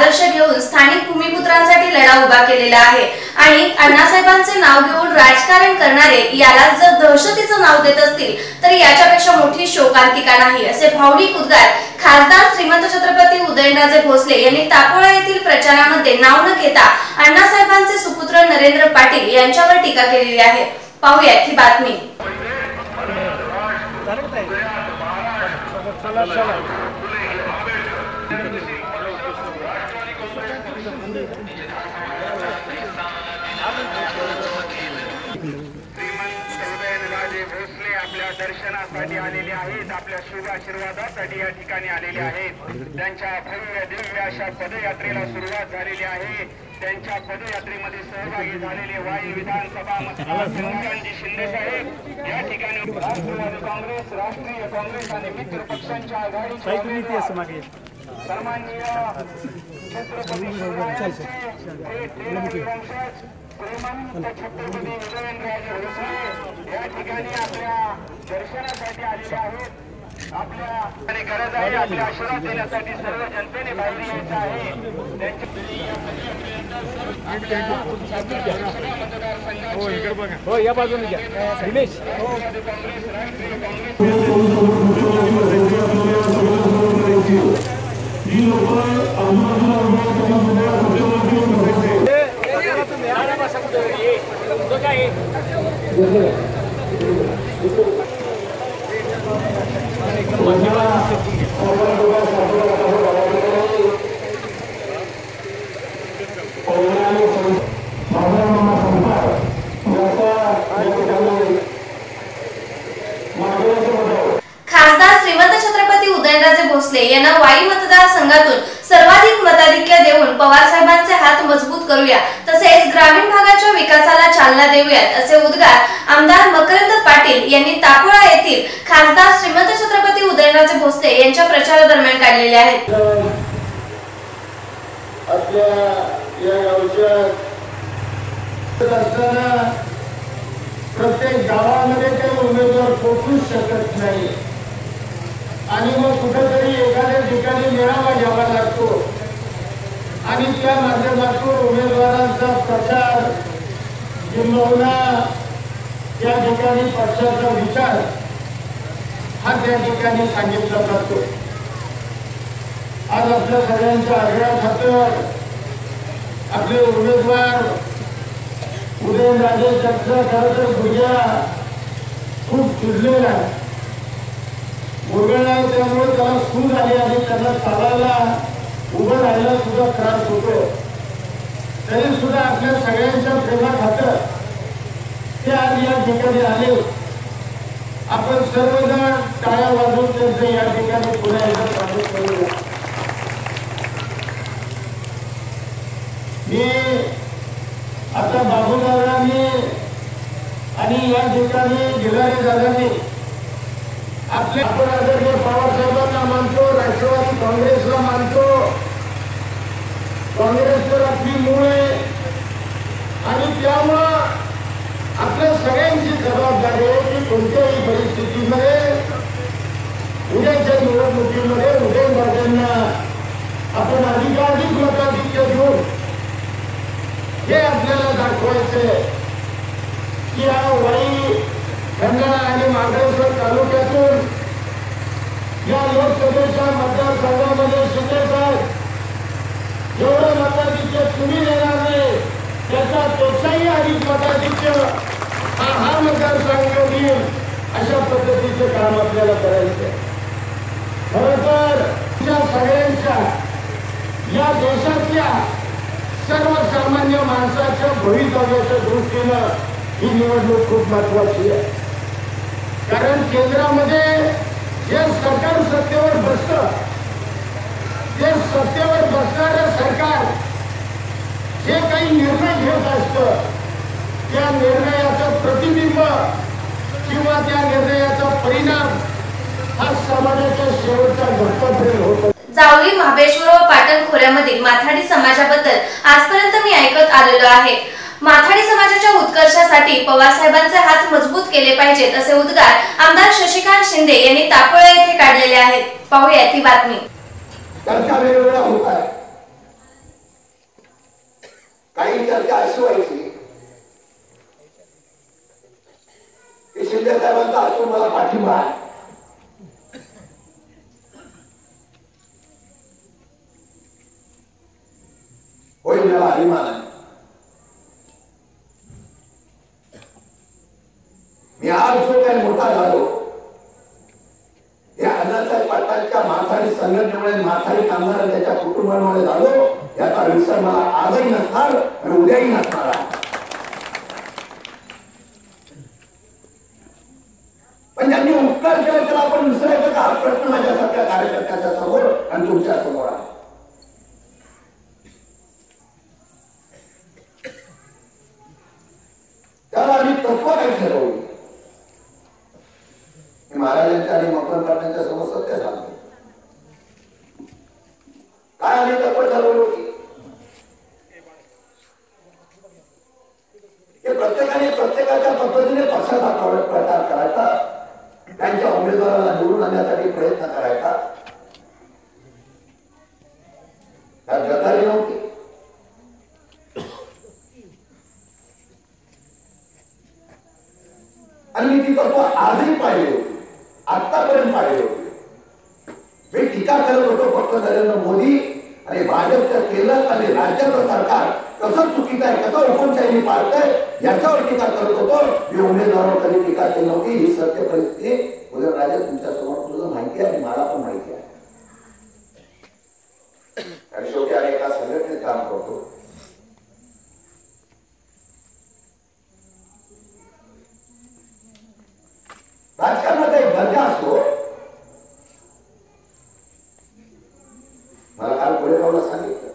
आदर्श घेऊन स्थानिक भूमिपुत्रांसाठी लढा उभा केलेला आहे. आणि अण्णासाहेबांचे नाव घेऊन राजकारण करणारे याला जर दहशतीचं नाव देत असतील तर याच्यापेक्षा मोठी शोकांतिका नाही असे भावनिक उद्गार खासदार श्रीमंत छत्रपती उदयनराजे भोसले यांनी तापोळा येथील प्रचारामध्ये नाव न घेता अण्णासाहेबांचे सुपुत्र नरेंद्र पाटील यांच्यावर टीका केलेली आहे. पाहूयात ही बातमी. चला चला. भोसले आपल्या दर्शनासाठी आलेले आहेत आपल्या शुभ आशीर्वादासाठी या ठिकाणी आलेले आहेत त्यांच्या भव्य दिव्य अशा पदयात्रेला सुरुवात झालेली आहे त्यांच्या पदयात्रेमध्ये सहभागी झालेले वाई विधानसभा मतदारसंघांची शिंदे साहेब या ठिकाणी राष्ट्रवादी काँग्रेस राष्ट्रीय काँग्रेस आणि मित्र पक्षांच्या आघाडीचे उमेदवार सन्माननीय हो, या ठिकाणी आपल्या दर्शनासाठी आलेले आहेत आपल्या गरज आहे आपल्या आशीर्वाद देण्यासाठी सर्व जनतेने बाहेर यायचं आहे हो हो या श्रीमंत छत्रपती उदयनराजे भोसले यांना वाई मतदारसंघातून सर्वाधिक मताधिक्य देऊन पवार साहेबांचे हात मजबूत करूया. तसेच ग्रामीण भागाच्या विकासाला चालना देऊयात असे उद्गार आमदार मकरंद पाटील यांनी तापोळा येथील खासदार श्रीमंत छत्रपती उदयनराजे भोसले यांच्या प्रचारादरम्यान काढलेले आहेत. आपल्या या गावच्या असताना प्रत्येक गावामध्ये काही उमेदवार पोचूच शकत नाही. आणि मग कुठंतरी एखाद्या ठिकाणी मेळावा घ्यावा लागतो. आणि त्या माध्यमातून उमेदवारांचा प्रचार किंबहुना त्या ठिकाणी पक्षाचा विचार हा त्या ठिकाणी सांगितला जातो. आज आपल्या सगळ्यांच्या आग्रह खातर आपले उमेदवार उदयनराजे चर्चा खरं तर भुजा खूप फिरलेला आहे मुरगळला त्यामुळे त्याला सूज आली आणि त्यांना चालायला उभं राहायला सुद्धा त्रास होतो. तरी सुद्धा आपल्या सगळ्यांच्या प्रेमा खातर ते आज या ठिकाणी आले. आपण सर्वजण टाळ्या वाजवून त्यांचं या ठिकाणी पुन्हा एकदा स्वागत करूया. मी आता बाबूदादांनी आणि या ठिकाणी गिलारी दादांनी आपले आपण आदरणीय पवारसाहेबांना मानतो राष्ट्रवादी काँग्रेसला मानतो. काँग्रेसवर आपली मूळ आहे आणि त्यामुळं आपल्या सगळ्यांची जबाबदारी आहे की कोणत्याही परिस्थितीमध्ये उद्याच्या निवडणुकीमध्ये उदयनराजांना आपण अधिकाधिक मताधिक्य घेऊन हे आपल्याला दाखवायचंय. की हा वाई खंडाळा आणि मार्गेश्वर तालुक्यातून या लोकसभेच्या मतदारसंघामध्ये शिंदे साहेब जेवढं मताधिक्य तुम्ही देणार नाही त्याचा तोचाही अधिक मताधिक्य हा हा मतदारसंघ घेईल अशा पद्धतीचे काम आपल्याला करायचे खर तर सगळ्यांच्या या देशातल्या सर्वसामान्य माणसाच्या भवितव्याच्या दृष्टीनं ही निवडणूक खूप महत्वाची आहे. कारण केंद्रामध्ये जे सरकार सत्तेवर बसतं ते सत्तेवर बसणारं सरकार जे काही निर्णय घेत असतं त्या निर्णयाचं प्रतिबिंब किंवा त्या निर्णयाचा परिणाम हा समाजाच्या शेवटचा घटकापर्यंत होतो. जावळी महाबळेश्वर व पाटण खोऱ्यामधील माथाडी समाजाबद्दल आजपर्यंत मी ऐकत आलेलो आहे. माथाडी समाजाच्या उत्कर्षासाठी पवार साहेबांचे हात मजबूत केले पाहिजेत असे उद्गार आमदार शशिकांत शिंदे यांनी तापोळे येथे काढलेले आहेत. पाहूया ती बातमी. चर्चा वेगवेगळ्या होत आहे काही चर्चा अशी व्हायची की शिंदे साहेबांचा असून मला पाठिंबा आहे. होईल मला अभिमान आहे. मी आज जो काही मोठा झालो या अण्णासाहेब पाटलांच्या माथारी संघटनेमुळे माथारी कामगार त्याच्या कुटुंबामुळे झालो याचा विसर मला आजही नसणार आणि उद्याही नसणार आहे. पण ज्यांनी उपकार केला त्याला आपण विसरायचं का? हा प्रश्न माझ्यासारख्या कार्यकर्त्याच्या समोर आणि तुमच्यासमोर आहे त्याला आम्ही तत्व काय ठरवली मी महाराजांच्या आणि मकरंद पाटलांच्या समोर सत्य सांगतो काय आम्ही तत्व ठरवली होती हे प्रत्येकाने प्रत्येकाच्या पद्धतीने पक्षाचा प्रचार करायचा त्यांच्या उमेदवाराला निवडून आणण्यासाठी प्रयत्न करायचा. त्यात गद्दारी नव्हती. आणि मी ती तत्व आजही पाहिली होती आतापर्यंत पाहिली होती. मी टीका करत होतो फक्त नरेंद्र मोदी आणि भाजपचं केलं आणि राज्याचं सरकार कसं चुकीचं आहे कसं हुकुमशाही पाळतंय याच्यावर टीका करत होतो. मी उमेदवारावर कधी टीका केली नव्हती ही सत्य परिस्थिती उदयनराजे तुमच्यासमोर तुझं माहिती आहे आणि मला पण माहिती आहे. आणि शेवटी आम्ही एका संघटनेत काम करतो राजकारणाचा एक दर्जा असतो मला काल कोळेगावला सांगितलं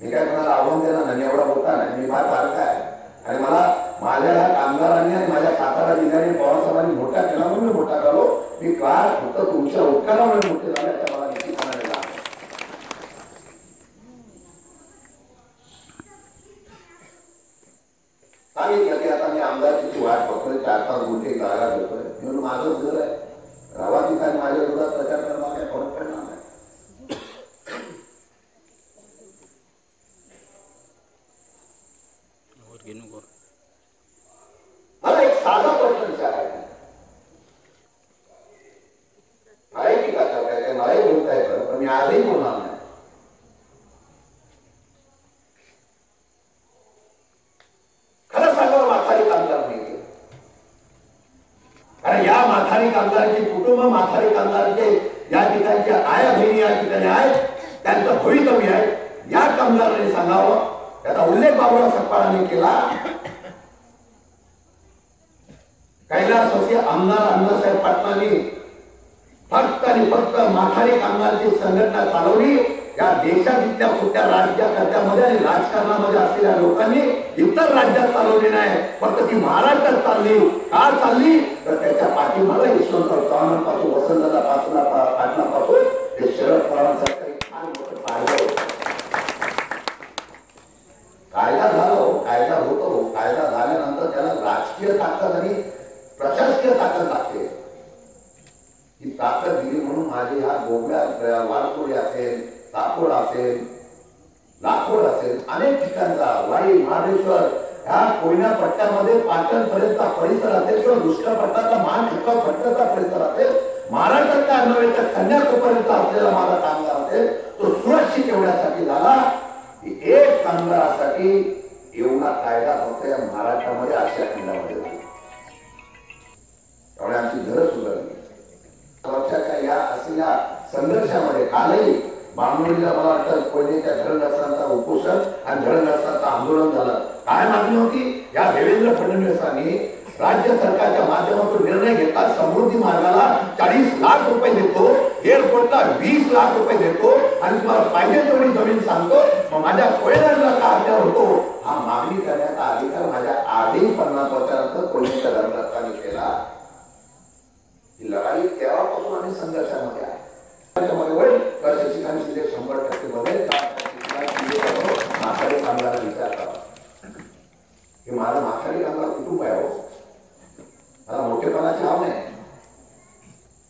मी काय कोणाला आव्हान देणार नाही मी एवढा मोठा नाही मी फार बारका आहे आणि मला माझ्या ह्या कामगारांनी आणि माझ्या सातारा जिल्ह्याने पवारसाहेबांनी मोठा केला म्हणून मी मोठा झालो मी काळ फक्त तुमच्या उपकारामुळे मोठे झाल्याच्या मला निश्चितपणाने लाभ आहे. सांगितलं की आता मी आमदारची वाट बघतोय चार पाच मोठे जागा घेतोय. म्हणून माझं घर आहे. रावा ठिकाणी माझ्या विरोधात प्रचार करणार काही फरक पडणार नाही मला एक साधा प्रश्न विचारायचा आहे. मलाही टीका करता येते मलाही बोलता येतं पण मी आजही बोलणार नाही खरं सांगावं माथारी कामगार नाही केलं. कारण या माथारी कामगारांची कुटुंब माथारी कामगारांचे या ठिकाणच्या आया बहिणी या ठिकाणी आहेत त्यांचं भवितव्य आहे आमदारांनी सांगावं. याचा उल्लेख बाबुराव सकपाळांनी केला. कैलासवासी आमदार अण्णासाहेब पाटलांनी फक्त आणि फक्त माथारी कामगारांची संघटना चालवली. या देशात इथल्या कुठल्या राज्यकर्त्यामध्ये आणि राजकारणामध्ये असलेल्या लोकांनी इतर राज्यात चालवली नाही. फक्त ती महाराष्ट्रात चालली. का चालली? तर त्याच्या पाठीमागे यशवंतराव चव्हाणांपासून वसंतदादा पाटला पाटलापासून हे शरद पवारांसारखं एक फार मोठं पाहिलं होतं. कायदा झालो कायदा होतो कायदा झाल्यानंतर त्याला राजकीय ताकद आणि प्रशासकीय ताकद लागते ही ताकद दिली म्हणून माझे ह्या गोबड्या वारतोडी असेल साकोड असेल लाखोड असेल अनेक ठिकाणचा वाई महाबळेश्वर ह्या कोयना पट्ट्यामध्ये पाटण पर्यंतचा परिसर असेल किंवा दुष्काळ पट्ट्याचा मान खटका पट्ट्याचा परिसर असेल महाराष्ट्राच्या नव्हे तर कन्याकुमारीचा असलेला माझा कामगार असेल तो सुरक्षित एवढ्यासाठी झाला की एक कामगारासाठी एवढा कायदा फक्त या महाराष्ट्रामध्ये आशिया खंडामध्ये झाला त्यामुळे आमची घरं सुधारली. वर्षाच्या या असलेल्या संघर्षामध्ये कालही बांबोलीला मला वाटतं त्या धरणग्रस्तांचा उपोषण आणि धरणग्रस्तांचं आंदोलन झालं. काय मागणी होती? या देवेंद्र फडणवीसांनी राज्य सरकारच्या माध्यमातून निर्णय घेतला समृद्धी मार्गाला चाळीस लाख रुपये देतो एअरपोर्टला वीस लाख रुपये देतो आणि तुम्हाला पाहिजे तेवढी जमीन सांगतो. मग माझ्या कोयनाला का अत्यार होतो? हा मागणी करण्याचा अधिकार माझ्या आधी पन्नास वर्षानंतर कोणीच्या धरणग्रस्तांनी केला. ही लढाई तेव्हापासून आम्ही संघर्षामध्ये त्याच्याबरोबर शशिकांत शिंदे शंभर टक्के मध्ये माथाडी कुटुंब आहे हो. मला मोठेपणाची हाव नाही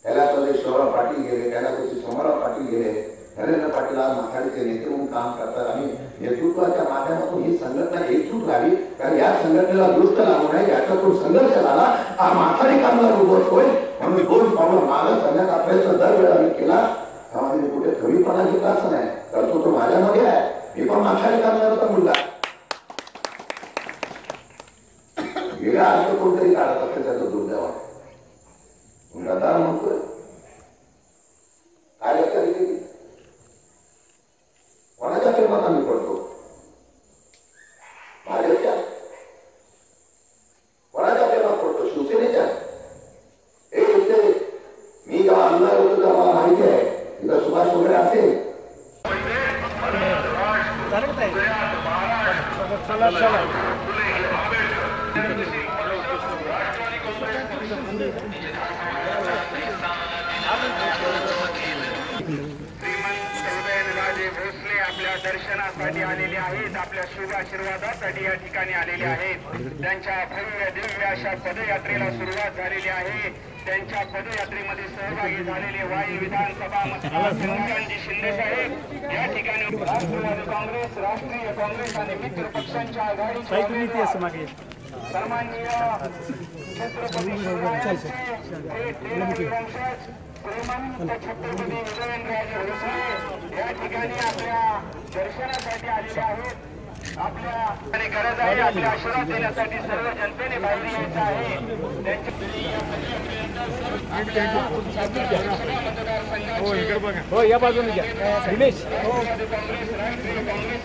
त्याला कधी शहरा गेले त्याला कधी समोरा पाटील गेले नरेंद्र पाटील आज माथाडीचे नेते म्हणून काम करतात आणि नेतृत्वाच्या माध्यमातून ही संघटना एकजूट राहावी कारण या संघटनेला दुष्ट लागू नये याच्यातून संघर्ष झाला हा माथाडी कामगार उभं होईल. म्हणून दोन पावलं मागं करण्याचा प्रयत्न दरवेळा मी केला. त्यामध्ये मी कुठे कमीपणा घेतला असं नाही तर तो तो माझ्यामध्ये आहे. मी पण माथाडी कामगाराचा मुलगा वेगळा अर्थ कोणतरी काढत असेल त्याचं दुर्दैव आहे. गद्दार म्हणतोय काय लक्षात केली कोणाच्या प्रेमात आम्ही पडतो भाजपच्या कोणाच्या प्रेमात पडतो शिवसेनेच्या हे इथे मी जेव्हा आमदार होतो माहिती आहे? सुभाष वगैरे असेल. चला दर्शनासाठी आलेले आहेत. आपल्या शुभ आशीर्वादासाठी या ठिकाणी आलेले आहेत. त्यांच्या भव्य दिव्य अशा पदयात्रेला सुरुवात झालेली आहे. त्यांच्या पदयात्रेमध्ये सहभागी झालेले वाई विधानसभा मतदारसंघांची शिंदे साहेब. या ठिकाणी राष्ट्रवादी काँग्रेस राष्ट्रीय काँग्रेस आणि मित्र पक्षांच्या आघाडीचे सन्माननीय छत्रपती शिवरायांचे श्रीमंत छत्रपती या ठिकाणी आपल्या दर्शनासाठी आलेले आहेत. आपल्या आणि गरज आहे आपल्या आशीर्वाद देण्यासाठी सर्व जनतेने बाहेर यायचं आहे. हो हो या बाजूने घ्या. दिनेश. काँग्रेस राष्ट्रीय काँग्रेस